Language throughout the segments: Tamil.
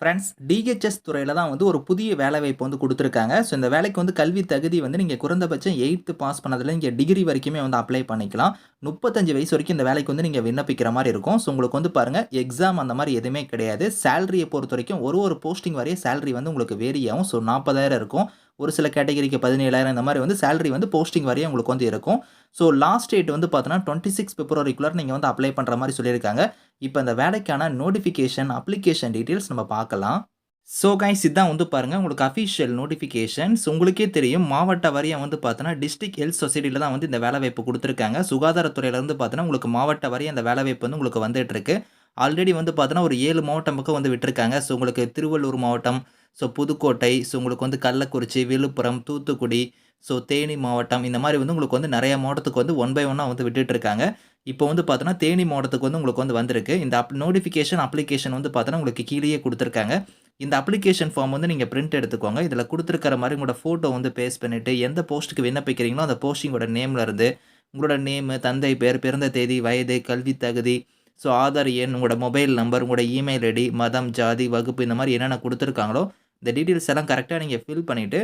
ஃப்ரெண்ட்ஸ் டிஹெச்எஸ் துறையில் தான் வந்து ஒரு புதிய வேலைவாய்ப்பு வந்து கொடுத்துருக்காங்க. ஸோ இந்த வேலைக்கு வந்து கல்வி தகுதி வந்து நீங்கள் குறைந்தபட்சம் எயித்து பாஸ் பண்ணதில் நீங்கள் டிகிரி வரைக்குமே வந்து அப்ளை பண்ணிக்கலாம். முப்பத்தஞ்சு வயசு வரைக்கும் இந்த வேலைக்கு வந்து நீங்கள் விண்ணப்பிக்கிற மாதிரி இருக்கும். ஸோ உங்களுக்கு வந்து பாருங்கள் எக்ஸாம் அந்த மாதிரி எதுவுமே கிடையாது. சேலரியை பொறுத்த வரைக்கும் ஒரு ஒரு போஸ்டிங் வரைய சேலரி வந்து உங்களுக்கு வேரி ஆகும். ஸோ நாற்பதாயிரம் இருக்கும். ஒரு சில கேட்டகரிக்கு பதினேழாயிரம் இந்த மாதிரி வந்து சேலரி வந்து போஸ்டிங் வரையும் உங்களுக்கு வந்து இருக்கும். ஸோ லாஸ்ட் டேட் வந்து பார்த்தோன்னா டுவெண்ட்டி சிக்ஸ் பிப்ரவரிக்குள்ளே நீங்கள் வந்து அப்ளை பண்ணுற மாதிரி சொல்லியிருக்காங்க. இப்போ இந்த வேலைக்கான நோட்டிஃபிகேஷன் அப்ளிகேஷன் டீட்டெயில்ஸ் நம்ம பார்க்கலாம். ஸோ கைஸ் இதான் வந்து பாருங்கள் உங்களுக்கு அஃபிஷியல் நோட்டிஃபிகேஷன்ஸ் உங்களுக்கே தெரியும் மாவட்ட வாரியம் வந்து பார்த்தோன்னா டிஸ்ட்ரிக் ஹெல்த் சொசைட்டியில் தான் வந்து இந்த வேலைவாய்ப்பு கொடுத்துருக்காங்க. சுகாதாரத்துறையிலேருந்து பார்த்தோன்னா உங்களுக்கு மாவட்ட வாரியம் அந்த வேலைவாய்ப்பு வந்து உங்களுக்கு வந்துட்டுருக்கு. ஆல்ரெடி வந்து பார்த்தோன்னா ஒரு ஏழு மாவட்டம் பக்கம் வந்து விட்டுருக்காங்க. ஸோ உங்களுக்கு திருவள்ளூர் மாவட்டம் ஸோ புதுக்கோட்டை ஸோ உங்களுக்கு வந்து கள்ளக்குறிச்சி விழுப்புரம் தூத்துக்குடி ஸோ தேனி மாவட்டம் இந்த மாதிரி வந்து உங்களுக்கு வந்து நிறைய மாவட்டத்துக்கு வந்து ஒன் பை ஒன்னாக வந்து விட்டுட்டுருக்காங்க இப்போ வந்து பார்த்தோன்னா தேனி மாவட்டத்துக்கு வந்து உங்களுக்கு வந்து வந்திருக்கு. இந்த அப் நோட்டிஃபிகேஷன் அப்ளிகேஷன் வந்து பார்த்தோன்னா உங்களுக்கு கீழேயே கொடுத்துருக்காங்க. இந்த அப்ளிகேஷன் ஃபார்ம் வந்து நீங்கள் பிரிண்ட் எடுத்துக்கோங்க. இதில் கொடுத்துருக்கிற மாதிரி உங்களோட ஃபோட்டோ வந்து பேஸ்ட் பண்ணிவிட்டு எந்த போஸ்ட்டுக்கு விண்ணப்பிக்கிறீங்களோ அந்த போஸ்டிங்கோட நேமில் இருந்து உங்களோட நேமு தந்தை பேர் பிறந்த தேதி வயது கல்வி தகுதி ஸோ ஆதார் எண் உங்களோட மொபைல் நம்பர் உங்களோட இமெயில் ஐடி மதம் ஜாதி வகுப்பு இந்த மாதிரி என்னென்ன கொடுத்துருக்காங்களோ இந்த டீட்டெயில்ஸ் எல்லாம் கரெக்டாக நீங்கள் ஃபில் பண்ணிவிட்டு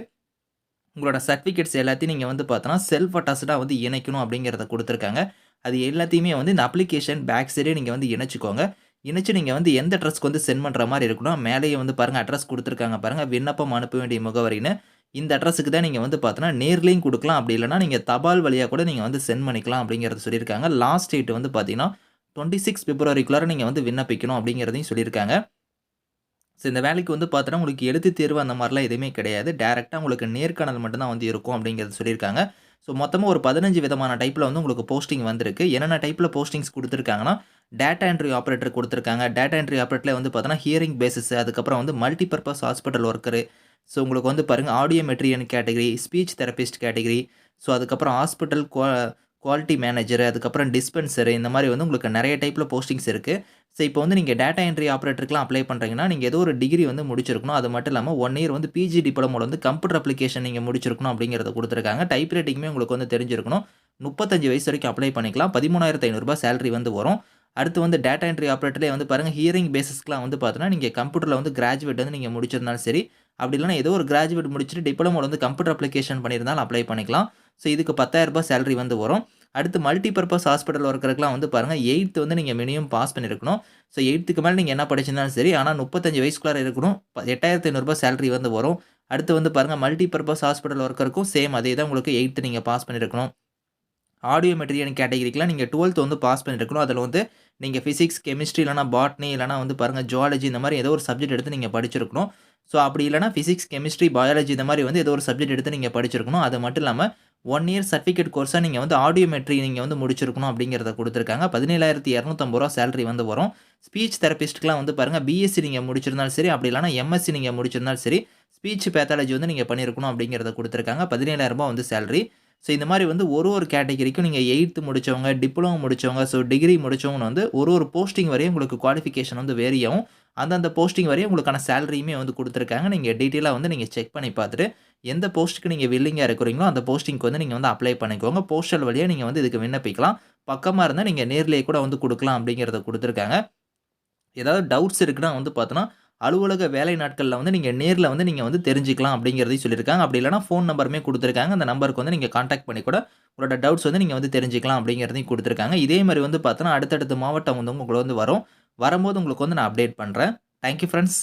உங்களோட சர்டிஃபிகேட்ஸ் எல்லாத்தையும் நீங்கள் வந்து பார்த்தோன்னா செல்ஃப் அட்டாஸ்டாக வந்து இணைக்கணும் அப்படிங்கிறத கொடுத்துருக்காங்க. அது எல்லாத்தையுமே வந்து இந்த அப்ளிகேஷன் பேக் சைடே நீங்கள் வந்து இணைச்சிக்கோங்க. இணைச்சு நீங்கள் வந்து எந்த அட்ரஸ்க்கு வந்து சென்ட் பண்ணுற மாதிரி இருக்கணும் மேலேயே வந்து பாருங்கள் அட்ரஸ் கொடுத்துருக்காங்க பாருங்கள் விண்ணப்பம் அனுப்ப வேண்டிய முகவரின்னு. இந்த அட்ரஸுக்கு தான் நீங்கள் வந்து பார்த்தோன்னா நேர்லேயும் கொடுக்கலாம். அப்படி இல்லைனா நீங்கள் தபால் வழியாக கூட நீங்கள் வந்து சென்ட் பண்ணிக்கலாம் அப்படிங்கிறத சொல்லியிருக்காங்க. லாஸ்ட் டேட் வந்து பார்த்தீங்கன்னா டுவெண்ட்டி சிக்ஸ் பிப்ரவரிக்குள்ளார நீங்கள் வந்து விண்ணப்பிக்கணும் அப்படிங்கிறதையும் சொல்லியிருக்காங்க. ஸோ இந்த வேலைக்கு வந்து பார்த்தோன்னா உங்களுக்கு எழுத்து தேர்வு அந்த மாதிரிலாம் எதுவுமே கிடையாது. டேரெக்டாக உங்களுக்கு நேர்காணல் மட்டும்தான் வந்து இருக்கும் அப்படிங்கிறது சொல்லியிருக்காங்க. ஸோ மொத்தமாக ஒரு பதினஞ்சு விதமான டைப்பில் வந்து உங்களுக்கு போஸ்டிங் வந்திருக்கு. என்னென்ன டைப்பில் போஸ்டிங்ஸ் கொடுத்துருக்காங்கன்னா டேட்டா என்ட்ரி ஆப்ரேட்டர் கொடுத்துருக்காங்க. டேட்டா என்ட்ரி ஆப்ரேட்டரில் வந்து பார்த்தோன்னா ஹியரிங் பேசிஸ் அதுக்கப்புறம் வந்து மல்டிபர்பஸ் ஹாஸ்பிட்டல் ஒர்க்கரு ஸோ உங்களுக்கு வந்து பாருங்கள் audiometrician category speech therapist category so அதுக்கப்புறம் ஹாஸ்பிட்டல் குவா குவாலிட்டி மேனேஜர் அதுக்கப்புறம் டிஸ்பென்சரு இந்த மாதிரி வந்து உங்களுக்கு நிறைய டைப்பில் போஸ்டிங்ஸ் இருக்குது ஸோ இப்போ வந்து நீங்கள் டேட்டா என்ட்ரி ஆப்ரேட்டருக்குலாம் அப்ளை பண்ணுறீங்கன்னா நீங்கள் ஏதோ ஒரு டிகிரி வந்து முடிச்சிருக்கணும். அது மட்டும் இல்லாமல் ஒன் இயர் வந்து பிஜி டிப்ளமோட வந்து கம்ப்யூட்டர் அப்ளிகேஷன் நீங்கள் முடிச்சிருக்கணும் அப்படிங்கிறத கொடுத்துருக்காங்க. டைப் ரைட்டிங்குமே உங்களுக்கு வந்து தெரிஞ்சிருக்கணும். முப்பத்தஞ்சு வயசு வரைக்கும் அப்ளை பண்ணிக்கலாம். பதிமூணாயிரத்து ஐநூறுரூபா சேலரி வந்து வரும். அடுத்து வந்து டேட்டா என்ட்ரி ஆப்ரேட்டர்லேயே வந்து பாருங்கள் ஹியரிங் பேசிஸ்க்குலாம் வந்து பார்த்தீங்கன்னா நீங்கள் கம்ப்யூட்டரில் வந்து கிராஜுவேட் வந்து நீங்கள் முடிச்சிருந்தாலும் சரி அப்படி இல்லைனா ஏதோ ஒரு கிராஜுவேட் முடிச்சுட்டு டிப்ளமோட வந்து கம்ப்யூட்டர் அப்ளிகேஷன் பண்ணியிருந்தாலும் அப்ளை பண்ணிக்கலாம். ஸோ இதுக்கு பத்தாயிரரூபா சேலரி வந்து வரும். அடுத்து மல்டி பர்பஸ் ஹாஸ்பிட்டல் ஒர்க்கருக்குலாம் வந்து பாருங்கள் எயித்து வந்து நீங்கள் மினிமம் பாஸ் பண்ணியிருக்கணும். ஸோ எயித்துக்கு மேலே நீங்கள் என்ன படிச்சிருந்தாலும் சரி ஆனால் முப்பத்தஞ்சு வயசுக்குள்ளார இருக்கணும். எட்டாயிரத்தி ஐநூறுரூபா சேலரி வந்து வரும். அடுத்து வந்து பாருங்கள் மல்டி பர்பஸ் ஹாஸ்பிட்டல் ஒர்க்கருக்கும் சேம் அதே தான் உங்களுக்கு எயித்து நீங்கள் பாஸ் பண்ணியிருக்கணும். ஆடியோ மெட்டீரியல் கேட்டகிரிக்கெலாம் நீங்கள் டுவெல்த் வந்து பாஸ் பண்ணியிருக்கணும். அதில் வந்து நீங்கள் ஃபிசிக்ஸ் கெமிஸ்ட்ரி இல்லைனா பாட்னி இல்லைனா வந்து பாருங்கள் ஜுவாலஜி இந்த மாதிரி ஏதோ ஒரு சப்ஜெக்ட் எடுத்து நீங்கள் படிச்சிருக்கணும். ஸோ அப்படி இல்லைனா ஃபிசிக்ஸ் கெமிஸ்ட்ரி பயாலஜி இந்த மாதிரி வந்து ஏதோ ஒரு சப்ஜெக்ட் எடுத்து நீங்கள் படிச்சிருக்கணும். அது மட்டும் இல்லாமல் ஒன் இயர் சர்டிஃபிகேட் கோர்ஸாக நீங்கள் வந்து ஆடியோமெட்ரி நீங்கள் வந்து முடிச்சிருக்கணும் அப்படிங்கிறத கொடுத்துருக்காங்க. பதினேழாயிரத்தி இரநூத்தம்பது ரூபா சேலரி வந்து வரும். ஸ்பீச் தெரபிஸ்ட்டுக்குலாம் வந்து பாருங்கள் பிஎஸ்சி நீங்கள் முடிச்சிருந்தாலும் சரி அப்படி இல்லைனா எம்எஸ்சி நீங்கள் முடிச்சிருந்தாலும் சரி ஸ்பீச் பேத்தாலஜி வந்து நீங்கள் பண்ணியிருக்கணும் அப்படிங்கிறத கொடுத்துருக்காங்க. பதினேழாயிரரூபா வந்து சேலரி ஸோ இந்த மாதிரி வந்து ஒரு ஒரு கேட்டகரிக்கும் நீங்கள் எயித்து முடித்தவங்க டிப்ளமோ முடித்தவங்க ஸோ டிகிரி முடித்தவங்கன்னு வந்து ஒரு ஒரு போஸ்டிங் வரையும் உங்களுக்கு குவாலிஃபிகேஷன் வந்து வேரியாகும் அந்தந்த போஸ்டிங் வரையும் உங்களுக்கான சேலரியுமே வந்து கொடுத்துருக்காங்க. நீங்கள் டீட்டெயிலாக வந்து நீங்கள் செக் பண்ணி பார்த்துட்டு எந்த போஸ்ட்டுக்கு நீங்கள் வில்லிங்காக இருக்கிறீங்களோ அந்த போஸ்டிங்க்கு வந்து நீங்கள் வந்து அப்ளை பண்ணிக்கோங்க. போஸ்டல் வழியாக நீங்கள் வந்து இதுக்கு விண்ணப்பிக்கலாம். பக்கமாக இருந்தால் நீங்கள் நேர்லேயே கூட வந்து கொடுக்கலாம் அப்படிங்கிறத கொடுத்துருக்காங்க. ஏதாவது டவுட்ஸ் இருக்குன்னா வந்து பார்த்தோன்னா அலுவலக வேலை நாட்களில் வந்து நீங்கள் நேரில் வந்து நீங்கள் வந்து தெரிஞ்சிக்கலாம் அப்படிங்கிறதையும் சொல்லியிருக்காங்க. அப்படி இல்லைனா ஃபோன் நம்பருமே கொடுத்துருக்காங்க. அந்த நம்பருக்கு வந்து நீங்கள் காண்டாக்ட் பண்ணி கூட உங்களோட டவுட்ஸ் வந்து நீங்கள் வந்து தெரிஞ்சிக்கலாம் அப்படிங்கிறதையும் கொடுத்துருக்காங்க. இதே மாதிரி வந்து பார்த்தோன்னா அடுத்தடுத்த மாவட்டம் வந்து உங்களுக்கு வந்து வரும். வரும்போது உங்களுக்கு வந்து நான் அப்டேட் பண்ணுறேன் தேங்க்யூ ஃப்ரெண்ட்ஸ்